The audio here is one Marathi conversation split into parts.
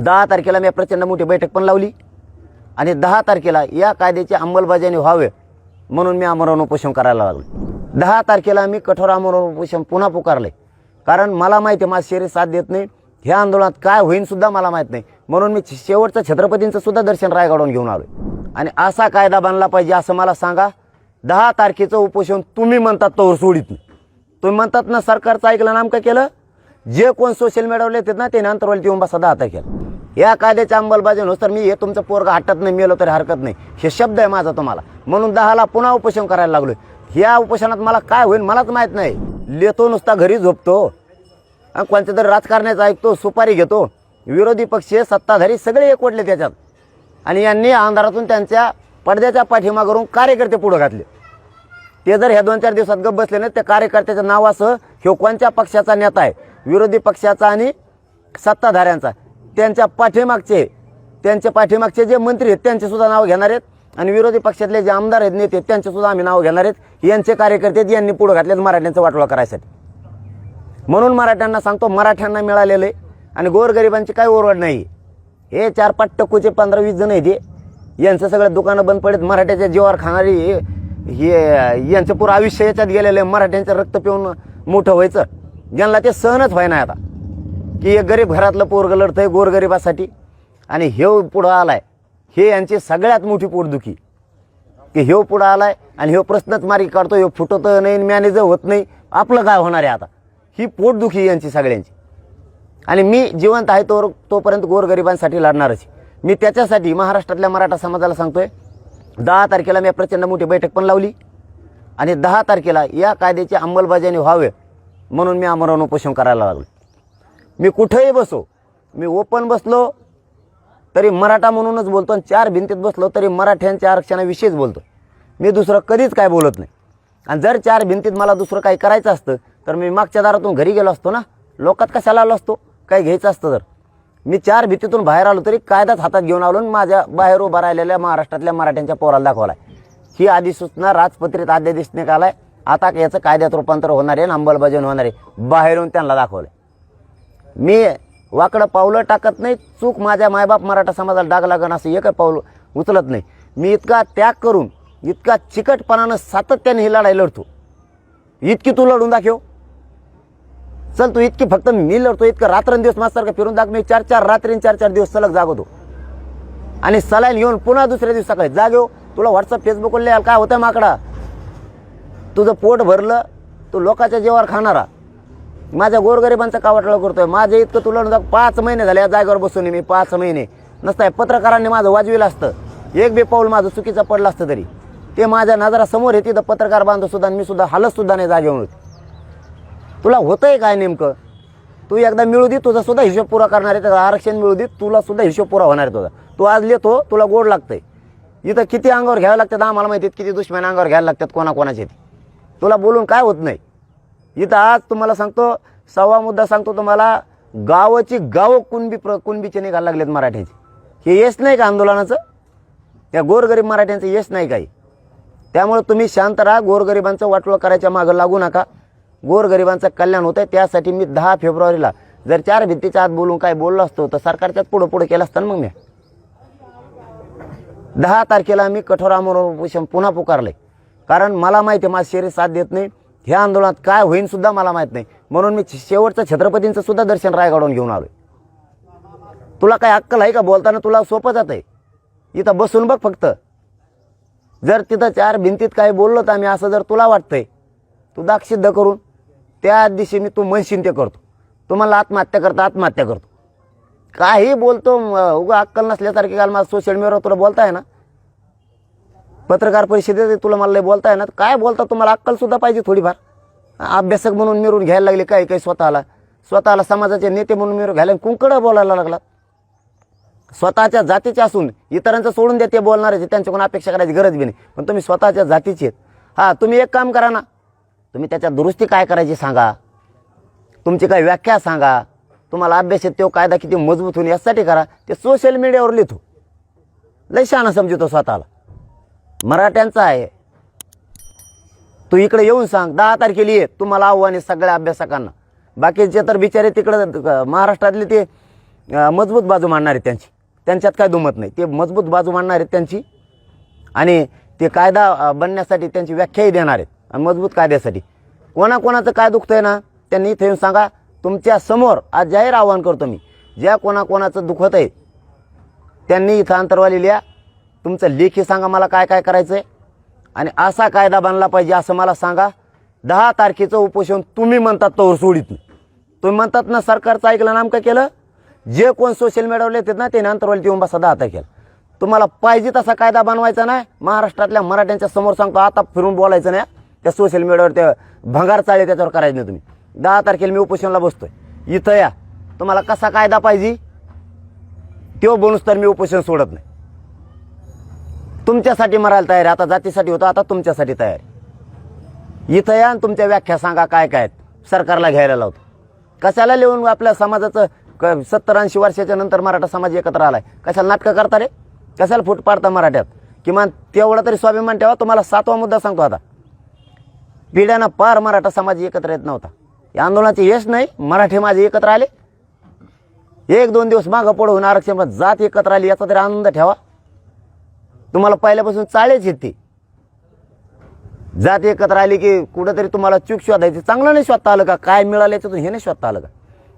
दहा तारखेला मी प्रचंड मोठी बैठक पण लावली. आणि दहा तारखेला या कायद्याची अंमलबजावणी व्हावे म्हणून मी आमरण उपोषण करायला लागलो. दहा तारखेला मी कठोर आमरण उपोषण पुन्हा पुकारले. कारण मला माहिती आहे माझं शरीर साथ देत नाही. ह्या आंदोलनात काय होईनसुद्धा मला माहीत नाही. म्हणून मी शेवटचं छत्रपतींचं सुद्धा दर्शन रायगडवून घेऊन आलो आणि असा कायदा बनला पाहिजे असं मला सांगा. दहा तारखेचं उपोषण तुम्ही म्हणतात तोवर सोडित नाही. तुम्ही म्हणतात ना सरकारचं ऐकलं नाम काय केलं. जे कोण सोशल मीडियावर येतात ना ते अंतरवालीत येऊन बसा दहा तारखेला. या कायद्याच्या अंमलबजावणी तर मी हे तुमचं पोरगा हटत नाही मेलो तरी हरकत नाही. हे शब्द आहे माझा तुम्हाला. म्हणून दहाला पुन्हा उपोषण करायला लागलो ह्या उपोषणात मला काय होईल मलाच माहीत नाही. लेतो नुसता घरी झोपतो. आणि कोणत्या तरी राजकारण्याचं ऐकतो सुपारी घेतो. विरोधी पक्ष सत्ताधारी सगळे एकवटले त्याच्यात. आणि यांनी अंधारातून त्यांच्या पडद्याच्या पाठीमागरून कार्यकर्ते पुढं घातले. ते जर ह्या दोन चार दिवसात गप बसले ना त्या कार्यकर्त्याच्या नावासह हे कोणत्या पक्षाचा नेता आहे? विरोधी पक्षाचा आणि सत्ताधाऱ्यांचा. त्यांच्या पाठीमागचे त्यांच्या पाठीमागचे जे मंत्री आहेत त्यांचे सुद्धा नाव घेणार आहेत. आणि विरोधी पक्षातले जे आमदार आहेत नेते आहेत, त्यांचे सुद्धा आम्ही नाव घेणार आहेत. यांचे कार्यकर्ते आहेत, यांनी पुढं घातलेत मराठ्यांचा वाटोळा करायसाठी. म्हणून मराठ्यांना सांगतो मराठ्यांना मिळालेलं आहे. आणि गोरगरिबांची काय ओरड नाही. हे चार पाच टक्कूचे पंधरा वीस जण आहेत हे. यांचं सगळं दुकानं बंद पडत मराठ्याच्या जीवावर खाणारी हे हे- यांचं पुरं आयुष्य याच्यात गेलेलं आहे. मराठ्यांचं रक्त पिऊन मोठं व्हायचं. ज्यांना ते सहनच व्हायना आता. की एक गरीब घरातलं पोरगं लढतंय गोरगरिबासाठी. आणि ह्यो पुढं आलाय. हे यांची सगळ्यात मोठी पोटदुखी. की ह्यो पुढं आलाय आणि ह्यो प्रश्नच मार्गी काढतो ह्यो फुटत नाही मॅनेज होत नाही. आपलं काय होणार आहे आता? ही पोटदुखी यांची सगळ्यांची. आणि मी जिवंत आहे तो तोपर्यंत गोरगरिबांसाठी लढणारच आहे. मी त्याच्यासाठी महाराष्ट्रातल्या मराठा समाजाला सांगतोय दहा तारखेला मी प्रचंड मोठी बैठक पण लावली. आणि दहा तारखेला या कायद्याची अंमलबजावणी व्हावे म्हणून मी आमरण उपोषण करायला लागलो मी कुठेही बसो मी ओपन बसलो तरी मराठा म्हणूनच बोलतो आणि चार भिंतीत बसलो तरी मराठ्यांच्या आरक्षणाविषयीच बोलतो मी दुसरं कधीच काय बोलत नाही. आणि जर चार भिंतीत मला दुसरं काही करायचं असतं तर मी मागच्या दारातून घरी गेलो असतो ना? लोकात कशाला आलो असतो? काही घ्यायचं असतं तर. मी चार भिंतीतून बाहेर आलो तरी कायदाच हातात घेऊन आलो आणि माझ्या बाहेर उभा राहिलेल्या महाराष्ट्रातल्या मराठ्यांच्या पोराला दाखवलाय. ही अधिसूचना राजपत्रित अध्यादेश आहे आता याचं कायद्यात रूपांतर होणार आहे आणि अंमलबजावणी होणार आहे. बाहेरून त्यांना दाखवलं मी वाकडं पावलं टाकत नाही चूक माझ्या मायबाप मराठा समाजाला डाग लागण असं एक पाऊल उचलत नाही. मी इतका त्याग करून इतका चिकटपणानं सातत्याने ही लढाई लढतो. इतकी तू लढून दाखव. चल तू इतकी फक्त मी लढतो इतकं रात्रंदिवस माझ्यासारखं फिरून दाख मी चार चार रात्री चार चार दिवस सलग जागवतो. आणि सलाईन येऊन पुन्हा दुसऱ्या दिवस सकाळी जागेव. तुला व्हॉट्सअप फेसबुकवर लिहाल काय होतं माकडा? तुझं पोट भरलं तू लोकांच्या जेवावर खाणारा. माझ्या गोरगरिबांचा कावटाळा करतोय. माझं इतकं तुला जाग पाच महिने झाले या जागेवर बसून मी पाच महिने. नसताय पत्रकारांनी माझं वाजविलं असतं. एक बी पाऊल माझं चुकीचं पडलं असतं तरी. ते माझ्या नजरासमोर आहे तिथं पत्रकार बांधव सुद्धा आणि मी सुद्धा हालत सुद्धा नाही जागेवर. तुला होतंय काय नेमकं? तू एकदा मिळू दे तुझा सुद्धा हिशोब पुरा करणार आहे त्याचं आरक्षण मिळू दे तुला सुद्धा हिशोब पुरा होणार आहे तुझा. तू आज लिहितो तुला गोड लागतंय. इथं किती अंगावर घ्यावं लागतात आम्हाला माहिती किती दुश्मन अंगावर घ्यायला लागतात कोणाकोणाचे ते. तुला बोलून काय होत नाही? इथं आज तुम्हाला सांगतो सव्वा मुद्दा सांगतो तुम्हाला गावाची गाव कुणबी प्र कुणबीचे निघायला लागलेत मराठ्याचे. हे यश नाही का आंदोलनाचं? त्या गोरगरीब मराठ्यांचं यश नाही काही. त्यामुळे तुम्ही शांत राहा गोरगरिबांचं वाटोळ करायच्या मागं लागू नका. गोरगरिबांचं कल्याण होतं त्यासाठी मी दहा फेब्रुवारीला जर चार भित्तीच्या आत बोलून काय बोललो असतो तर सरकारच्याच पुढं पुढं केलं असतं मग मी. दहा तारखेला मी कठोर आमरण उपोषण पुन्हा पुकारले कारण मला माहिती आहे माझं शरीर साथ देत नाही. ह्या आंदोलनात काय होईन सुद्धा मला माहीत नाही. म्हणून मी शेवटचं छत्रपतींचं सुद्धा दर्शन रायगडून घेऊन आलो तुला काय अक्कल आहे का? बोलताना तुला सोपं जात आहे इथं बसून बघ फक्त. जर तिथं चार भिंतीत काही बोललो तर आम्ही असं जर तुला वाटतंय तू दाक्षिद्ध करून त्या दिवशी मी तू म्हणशील ते करतो. तुम्हाला आत्महत्या करता आत्महत्या करतो. काही बोलतो उगा अक्कल नसल्यासारखी काल मला सोशल मीडियावर तुला बोलताय ना? पत्रकार परिषदेत तुला मला लय बोलताय ना. काय बोलता तुम्हाला? अक्कलसुद्धा पाहिजे थोडीफार. अभ्यासक म्हणून मिरून घ्यायला लागले काही काही स्वतःला. स्वतःला समाजाचे नेते म्हणून मिरून घ्यायला कुंकडं बोलायला लागला स्वतःच्या जातीचे असून इतरांचं सोडून द्या ते बोलणारे त्यांच्याकडून अपेक्षा करायची गरज बी नाही. पण तुम्ही स्वतःच्या जातीचे आहेत. हां तुम्ही एक काम करा ना. तुम्ही त्याच्या दुरुस्ती काय करायची सांगा. तुमची काय व्याख्या सांगा. तुम्हाला अभ्यास आहे तो कायदा किती मजबूत होईल यासाठी करा. ते सोशल मीडियावर लिहितो. लय शहाणा समजतो स्वतःला. मराठ्यांचा आहे. तू इकडे येऊन सांग दहा तारखेला ये. तुम्हाला आव्हान आहे सगळ्या अभ्यासकांना. बाकीचे तर बिचारे तिकडं महाराष्ट्रातले ते मजबूत बाजू मांडणार आहेत त्यांची. त्यांच्यात काय दुमत नाही. ते मजबूत बाजू मांडणार आहेत त्यांची. आणि ते कायदा बनण्यासाठी त्यांची व्याख्याही देणार आहेत. आणि मजबूत कायद्यासाठी. कोणाकोणाचं काय दुखतंय ना त्यांनी इथे येऊन सांगा. तुमच्यासमोर आज जाहीर आव्हान करतो मी. ज्या कोणाकोणाचं दुखत आहे त्यांनी इथं अंतरवाली लिहा. तुमचं लेखी सांगा मला काय काय करायचं आहे आणि असा कायदा बनला पाहिजे असं मला सांगा. दहा तारखेचं उपोषण तुम्ही म्हणतात तोवर सोडित नाही. तुम्ही म्हणतात ना सरकारचं ऐकलं नाम काय केलं? जे कोण सोशल मीडियावर येतात ना ते अंतरवालीत येऊन बसा दहा तारखेला. तुम्हाला पाहिजे तसा कायदा बनवायचा नाही. महाराष्ट्रातल्या मराठ्यांच्या समोर सांगतो आता फिरून बोलायचं नाही. त्या सोशल मीडियावर ते भंगार चाळे त्याच्यावर करायचं नाही तुम्ही. दहा तारखेला मी उपोषणाला बसतोय. इथं या. तुम्हाला कसा कायदा पाहिजे? तो बनूस तर मी उपोषण सोडत नाही. तुमच्यासाठी मरायला तयार आता जातीसाठी होतो आता तुमच्यासाठी तयार इथं या आणि तुमच्या व्याख्या सांगा काय काय आहेत. सरकारला घ्यायला लावतो. कशाला लिहून आपल्या समाजाचं क सत्तर ऐंशी वर्षाच्या नंतर मराठा समाज एकत्र आलाय? कशाला नाटकं करता रे? कशाला फूट पाडता मराठ्यात? किमान तेवढा तरी स्वाभिमान ठेवा तुम्हाला सातवा मुद्दा सांगतो आता. पिढ्यानं पार मराठा समाज एकत्र येत नव्हता. या आंदोलनाचे यश नाही मराठी माझे एकत्र आले. एक दोन दिवस मागं पुढं होऊन आरक्षण जात एकत्र आली याचा तरी आनंद ठेवा. तुम्हाला पहिल्यापासून चाळेच येते. जात एकत्र आली की कुठंतरी तुम्हाला चूक शोधायची. चांगलं नाही शोधता आलं का? काय मिळालं याच्यातून? हे नाही शोधता आलं का?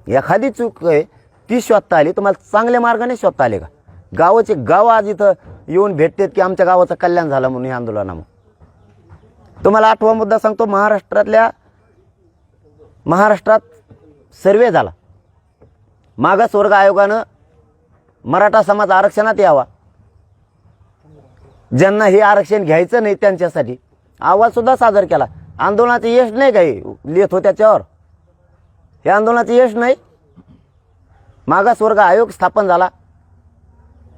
एखादी चूक आहे ती शोधता आली तुम्हाला चांगल्या मार्गाने शोधता आले का? गावाचे गाव आज इथं येऊन भेटतात की आमच्या गावाचं कल्याण झालं म्हणून हे आंदोलनामुळे. तुम्हाला आठवा मुद्दा सांगतो महाराष्ट्रातल्या महाराष्ट्रात सर्वे झाला. मागासवर्ग आयोगानं मराठा समाज आरक्षणात यावा. ज्यांना हे आरक्षण घ्यायचं नाही त्यांच्यासाठी. आवाज सुद्धा सादर केला. आंदोलनाचं यश नाही काही लिहित हो त्याच्यावर. हे आंदोलनाचं यश नाही. मागासवर्ग आयोग स्थापन झाला.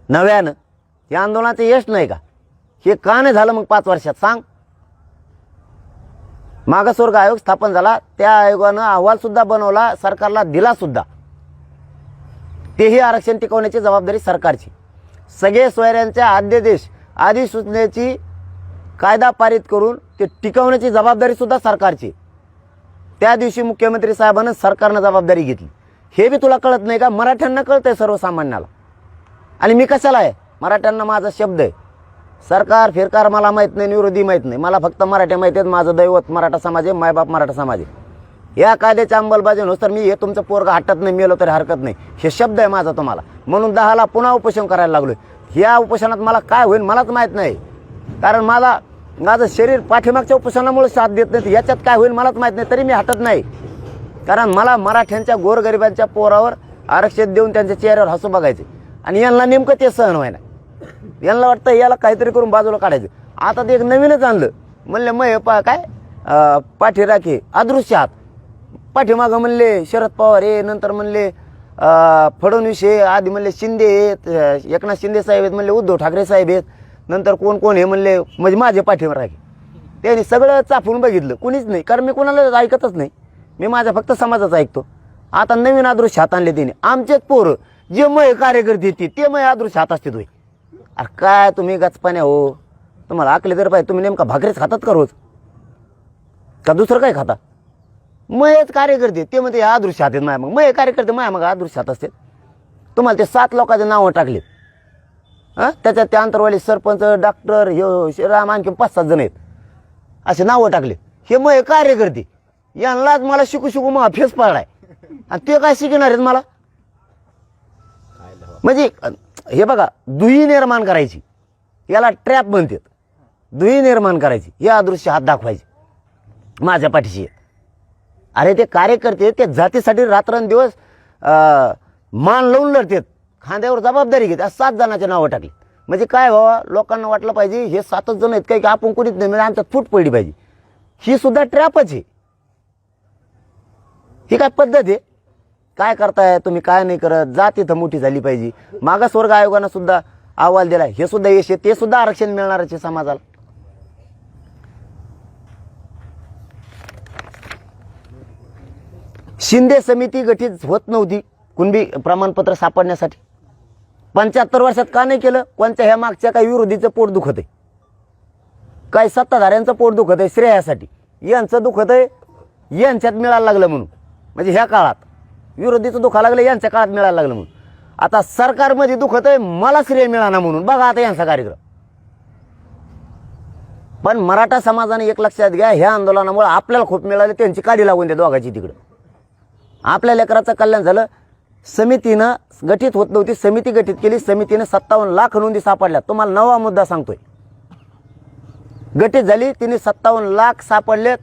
नव्यानं. हे आंदोलनाचं यश नाही का? हे का नाही झालं मग पाच वर्षात? सांग. मागासवर्ग आयोग स्थापन झाला. त्या आयोगानं अहवालसुद्धा बनवला. सरकारला दिलासुद्धा तेही आरक्षण टिकवण्याची जबाबदारी सरकारची. सगळे सोयऱ्यांच्या आद्यदेश अधिसूचनेची कायदा पारित करून ते टिकवण्याची जबाबदारी सुद्धा सरकारची. त्या दिवशी मुख्यमंत्री साहेबांना सरकारनं जबाबदारी घेतली. हे बी तुला कळत नाही का? मराठ्यांना कळतंय सर्वसामान्याला. आणि मी कशाला आहे? मराठ्यांना माझा शब्द आहे. सरकार फिरकार मला माहीत नाही विरोधी माहीत नाही. मला फक्त मराठे माहीत आहेत. माझं दैवत मराठा समाज आहे मायबाप मराठा समाज आहे. या कायद्याच्या अंमलबजावणीनुसार मी हे तुमचं पोरगा हटत नाही मेलो तरी हरकत नाही. हे शब्द आहे माझा तुम्हाला. म्हणून दहाला पुन्हा उपोषण करायला लागलोय. ह्या उपोषणात मला काय होईल मलाच माहीत नाही. कारण मला माझं शरीर पाठीमागच्या उपोषणामुळे साथ देत नाही याच्यात काय होईल मलाच माहीत नाही तरी मी हटत नाही. कारण मला मराठ्यांच्या गोरगरिबांच्या पोरावर आरक्षण देऊन त्यांच्या चेहऱ्यावर हसू बघायचे. आणि यांना नेमकं ते सहन व्हायना यांना वाटतं याला काहीतरी करून बाजूला काढायचं. आता ते एक नवीनच आणलं. म्हणलं मग हे पा काय? पाठीराखे अदृश्य हात पाठीमागं म्हणले शरद पवार हे नंतर म्हणले फडणवीस हे आधी म्हणले शिंदे आहेत एकनाथ शिंदे साहेब आहेत म्हणले उद्धव ठाकरे साहेब आहेत. नंतर कोण कोण हे म्हणले म्हणजे माझे पाठीवर आहे त्यांनी सगळं चाफून बघितलं. कुणीच नाही. कारण मी कोणाला ऐकतच नाही. मी माझ्या फक्त समाजाचा ऐकतो. आता नवीन आदृश्य हात आणले त्याने. आमचेच पोरं जे मय कार्यकर्ते येते ते मय आदृश्य हात असते तुम्ही अरे काय तुम्ही गचपाण्या हो? तुम्हाला आकले तर पाहिजे तुम्ही नेमका भाकरीच खातात का रोज? का दुसरं काय खाता? मयच कार्यकर्ते ते म्हणते आदृश्य हातात माय माया मग. मय कार्यकर्ते माया मग आदृश्य हात असतात. तुम्हाला ते सात लोकांचे नावं टाकलेत. हां? त्याच्यात त्या अंतरवाले सरपंच डॉक्टर हे राम आणखी पाच सात जण आहेत. असे नावं टाकले हे मग कार्यकर्ते यांनाच मला शिकू शिकू मग फेस पाळलाय आणि ते काय शिकणार आहेत मला? म्हणजे हे बघा दुही निर्माण करायची. याला ट्रॅप म्हणतात. दुही निर्माण करायची. हे अदृश्य हात दाखवायचे. माझ्या पाठीशी. अरे ते कार्यकर्ते त्या जातीसाठी रात्रंदिवस मान लावून लढतात. खांद्यावर जबाबदारी घेत. सात जणांचे नावं टाकली. म्हणजे काय भावा लोकांना वाटलं पाहिजे हे सातच जण आहेत काय की आपण कोणीच नाही म्हणजे आमच्यात फूट पडली पाहिजे. ही सुद्धा ट्रॅपच आहे. ही काय पद्धत आहे? काय करताय तुम्ही काय नाही करत जात इथं मोठी झाली पाहिजे. मागासवर्ग आयोगानं सुद्धा अहवाल दिला हे सुद्धा यश आहे ते सुद्धा आरक्षण मिळणारच आहे समाजाला. शिंदे समिती गठीत होत नव्हती कुणबी प्रमाणपत्र सापडण्यासाठी. पंच्याहत्तर वर्षात का नाही केलं? कोणत्या ह्या मागच्या काही विरोधीचं पोट दुखत आहे? काही सत्ताधाऱ्यांचं पोट दुखत आहे श्रेयासाठी. यांचं दुखत आहे यांच्यात मिळायला लागलं म्हणून. म्हणजे ह्या काळात. विरोधीचं दुखा लागलं यांच्या काळात मिळायला लागलं म्हणून. आता सरकारमध्ये दुखत आहे मला श्रेय मिळाना म्हणून. बघा आता यांचा कार्यक्रम. पण मराठा समाजाने एक लक्षात घ्या ह्या आंदोलनामुळे आपल्याला खूप मिळाले त्यांची काडी लागून द्या दोघाची तिकडं. आपल्या लेकराचं कल्याण झालं. समितीनं गठीत होत नव्हती. समिती गठीत केली. समितीनं सत्तावन्न लाख नोंदी सापडल्या. तुम्हाला नवा मुद्दा सांगतोय. गठीत झाली. तिने सत्तावन्न लाख सापडलेत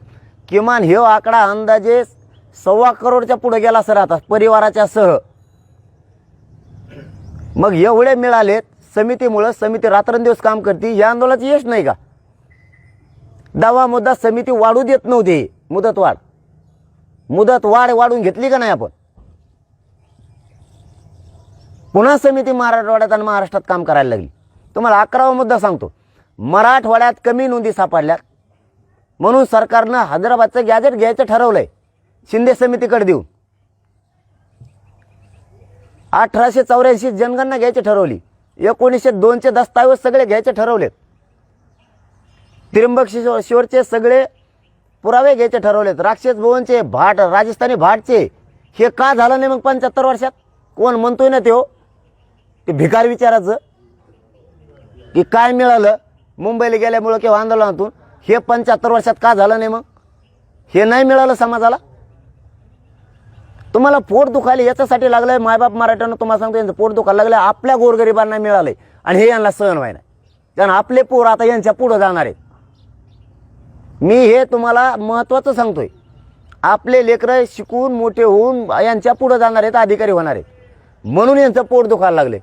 किमान हे आकडा अंदाजे सव्वा करोडच्या पुढे गेला सर आता परिवाराच्या सह. मग एवढे मिळालेत समितीमुळं. समिती रात्रंदिवस काम करते. या आंदोलनाचं यश नाही का? दावा मुद्दा समिती वाढू देत नव्हती. मुदतवाढ. मुदत वाढ वाढून घेतली का नाही आपण? पुन्हा समिती मराठवाड्यात आणि महाराष्ट्रात काम करायला लागली. तुम्हाला अकरावा मुद्दा सांगतो. मराठवाड्यात कमी नोंदी सापडल्यात. म्हणून सरकारनं हैदराबादचं गॅजेट घ्यायचं ठरवलंय. शिंदे समितीकडे देऊन. अठराशे चौऱ्याऐंशी जनगणना घ्यायची ठरवली. एकोणीसशे दोनचे दस्तावेज सगळे घ्यायचे ठरवलेत. त्र्यंबक शिवरचे सगळे पुरावे घ्यायचे ठरवलेत. राक्षस भुवनचे भाट राजस्थानी भाटचे. हे का झालं नाही मग पंच्याहत्तर वर्षात? कोण म्हणतोय ना ते हो ते भिकार विचाराचं. की काय मिळालं? मुंबईला गेल्यामुळं किंवा आंदोलनातून? हे पंच्याहत्तर वर्षात का झालं नाही मग? हे नाही मिळालं समाजाला? तुम्हाला पोट दुखायला याच्यासाठी लागलंय मायबाप मराठ्यानं तुम्हाला सांगतो यांचं पोट दुखायला लागलं आपल्या गोरगरिबांना मिळालंय. आणि हे यांना सहन व्हायला कारण आपले पोर आता यांच्या पुढं जाणार आहेत. मी हे तुम्हाला महत्त्वाचं सांगतोय. आपले लेकरं शिकून मोठे होऊन यांच्या पुढं जाणार आहेत अधिकारी होणार आहेत. म्हणून यांचं पोट दुखायला लागले.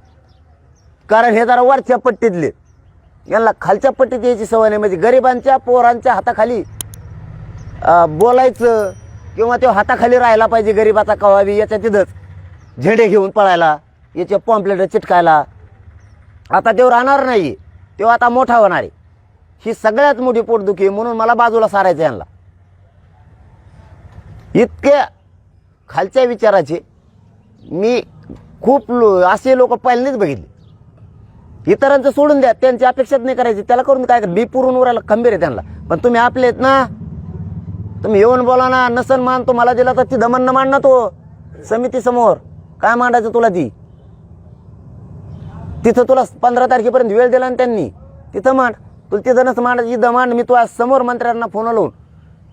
कारण हे जरा वरच्या पट्टीतले. यांना खालच्या पट्टीत यायची सवय नाही. म्हणजे गरिबांच्या पोरांच्या हाताखाली बोलायचं किंवा तो हाताखाली राहायला पाहिजे गरिबाचा कवावी याच्या तिथंच. झेंडे घेऊन पळायला याच्या पॉम्पलेट चिटकायला. आता तो राहणार नाही तो आता मोठा होणार आहे. ही सगळ्यात मोठी पोटदुखी आहे, म्हणून मला बाजूला सारायचं यांना. इतक्या खालच्या विचाराचे मी खूप लो असे लोक पहिल्यांदाच बघितले. इतरांचं सोडून द्या त्यांची अपेक्षाच नाही करायची. त्याला करून काय कर- मी पुरून उरायला खंबीर आहे त्यांना. पण तुम्ही आपले आहेत ना तुम्ही येऊन बोला ना नसन मान तो मला दिला तर ती दमन मान ना तो. समितीसमोर काय मांडायचं तुला ती? तिथं तुला पंधरा तारखेपर्यंत वेळ दिला ना त्यांनी. तिथं मांड. तुला तिथं नसं मांडायची दमांड मांड मी आज समोर मंत्र्यांना फोन लावून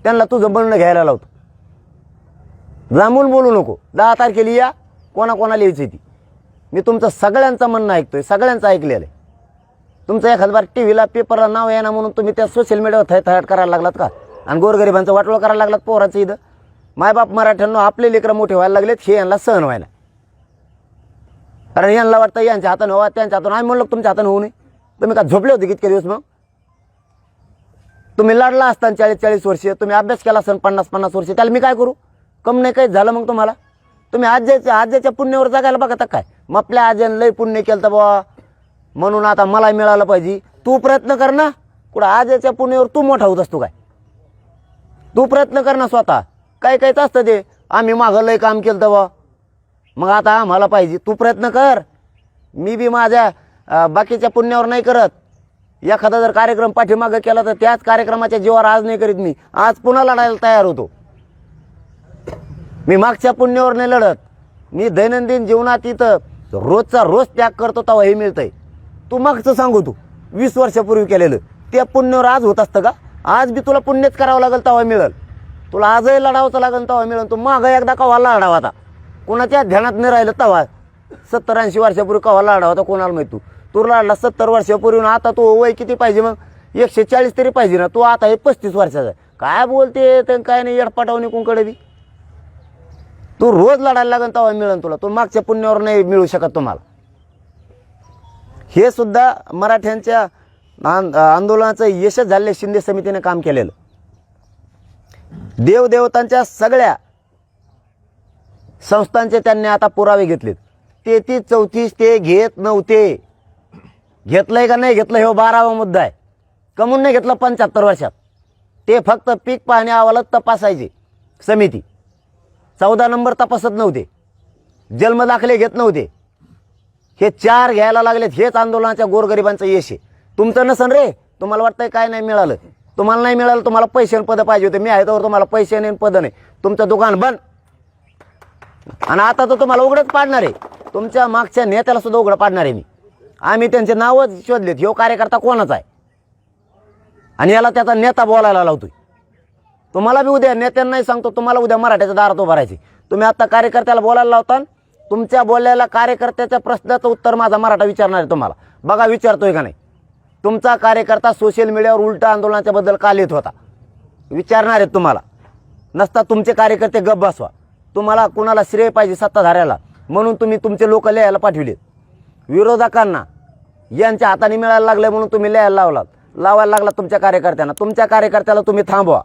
त्यांना तुझं बोलणं घ्यायला लावतो. जांभून बोलू नको. दहा तारखेला या कोणाकोणाला यायची ती. मी तुमचं सगळ्यांचं म्हणणं ऐकतोय सगळ्यांचं ऐकलेलं आहे. तुमचं एखाद बार टी व्हीला पेपरला नाव येणार म्हणून तुम्ही त्या सोशल मीडियावर थय थयाट करायला लागलात का? आणि गोरगरिबांचं वाटोळ करायला लागलात पोराचं इथं? मायबाप मराठ्यांनो आपले लेकरं मोठे व्हायला लागलेत हे यांना सहन व्हायला. कारण यांना वाटतं यांच्या हातानं व्हा त्यांच्या हातानं. आम्ही म्हणलो तुमच्या हातानं होऊ नये. तुम्ही का झोपले होते कितके दिवस मग? तुम्ही लढला असताना चाळीस चाळीस वर्ष तुम्ही अभ्यास केला असेल पन्नास पन्नास वर्ष त्याला मी काय करू? कम नाही काही झालं मग तुम्हाला? तुम्ही आज्याच्या आज्याच्या पुण्यावर जगायला बघता काय? मग आपल्या आज्यानं लय पुण्य केलं तर बा म्हणून आता मला मिळालं पाहिजे. तू प्रयत्न कर ना. कुठं आज्याच्या पुण्यावर तू मोठा होत असतो काय? तू प्रयत्न कर ना स्वतः. काय कायच असतं ते. आम्ही मागं लय काम केलं तर बा मग आता आम्हाला पाहिजे. तू प्रयत्न कर. मी बी माझ्या बाकीच्या पुण्यावर नाही करत. एखादा जर कार्यक्रम पाठीमागं केला तर त्याच कार्यक्रमाच्या जीवावर आज नाही करीत मी. आज पुन्हा लढायला तयार होतो. मी मागच्या पुण्यावर नाही लढत. मी दैनंदिन जीवनात इथं रोजचा रोज त्याग करतो तेव्हा हे मिळतंय. तू मागचं सांगू तू. वीस वर्षापूर्वी केलेलं. त्या पुण्यावर आज होत असतं का? आज बी तुला पुण्यच करावं लागेल तेव्हा मिळेल. तुला आजही लढावचं लागेल तेव्हा मिळेल. तू मागं एकदा कवा लढावा आता? कोणाच्या ध्यानात नाही राहिलं तेव्हा? सत्तर ऐंशी वर्षापूर्वी कवा लढावा होता? कोणाला माहीत तू? तू सत्तर वर्षापूर्वी आता तू वय किती पाहिजे मग? एकशे चाळीस तरी पाहिजे ना. तू आता हे पस्तीस वर्षाचा काय बोलते तर काय नाही येडपाटावणी कुंकडे बी. तू रोज लढायला लागेल तेव्हा मिळेल तुला. तू मागच्या पुण्यावर नाही मिळू शकत तुम्हाला. हे सुद्धा मराठ्यांच्या आंदोलनाचं यशच झाले शिंदे समितीने काम केलेलं. देवदेवतांच्या सगळ्या संस्थांचे त्यांनी आता पुरावे घेतलेत. तेहतीस चौतीस ते घेत नव्हते. घेतलंय का नाही घेतलं हे बारावा मुद्दा आहे. कमून नाही घेतलं पंच्याहत्तर वर्षात. ते फक्त पीक पाहणी अहवालात तपासायचे. समिती. चौदा नंबर तपासत नव्हते. जन्मदाखले घेत नव्हते. हे चार घ्यायला लागलेत हेच आंदोलनाच्या गोरगरिबांचं यश आहे. तुमचं नसन रे. तुम्हाला वाटतंय काय नाही मिळालं. तुम्हाला नाही मिळालं तुम्हाला पैसे आणि पदं पाहिजे होते. मी आहे तर तुम्हाला पैसे नाही आणि पदं नाही. तुमचं दुकान बंद. आणि आता तर तुम्हाला उघडंच पाडणार आहे. तुमच्या मागच्या नेत्याला सुद्धा उघडं पाडणार आहे मी. आम्ही त्यांचे नावच शोधलेत. ह्यो कार्यकर्ता कोणाचा आहे? आणि याला त्याचा नेता बोलायला लावतोय. तुम्हाला बी उद्या नेत्यांनाही सांगतो तुम्हाला उद्या मराठ्याच्या दारात उभं तुम्ही आता कार्यकर्त्याला बोलायला लावता तुमच्या बोललेल्या कार्यकर्त्याच्या प्रश्नाचं उत्तर माझा मराठा विचारणार आहे तुम्हाला. बघा विचारतोय का नाही? तुमचा कार्यकर्ता सोशल मीडियावर उलटा आंदोलनाच्या बद्दल का लिहित होता? विचारणार आहेत तुम्हाला. नसता तुमचे कार्यकर्ते गप बसवा. तुम्हाला कुणाला श्रेय पाहिजे सत्ताधाऱ्याला. म्हणून तुम्ही तुमचे लोक लिहायला पाठविलेत. विरोधकांना यांच्या हाताने मिळायला लागले म्हणून तुम्ही लिहायला लावलात. लावायला लागला तुमच्या कार्यकर्त्यांना. तुमच्या कार्यकर्त्याला तुम्ही थांबवा.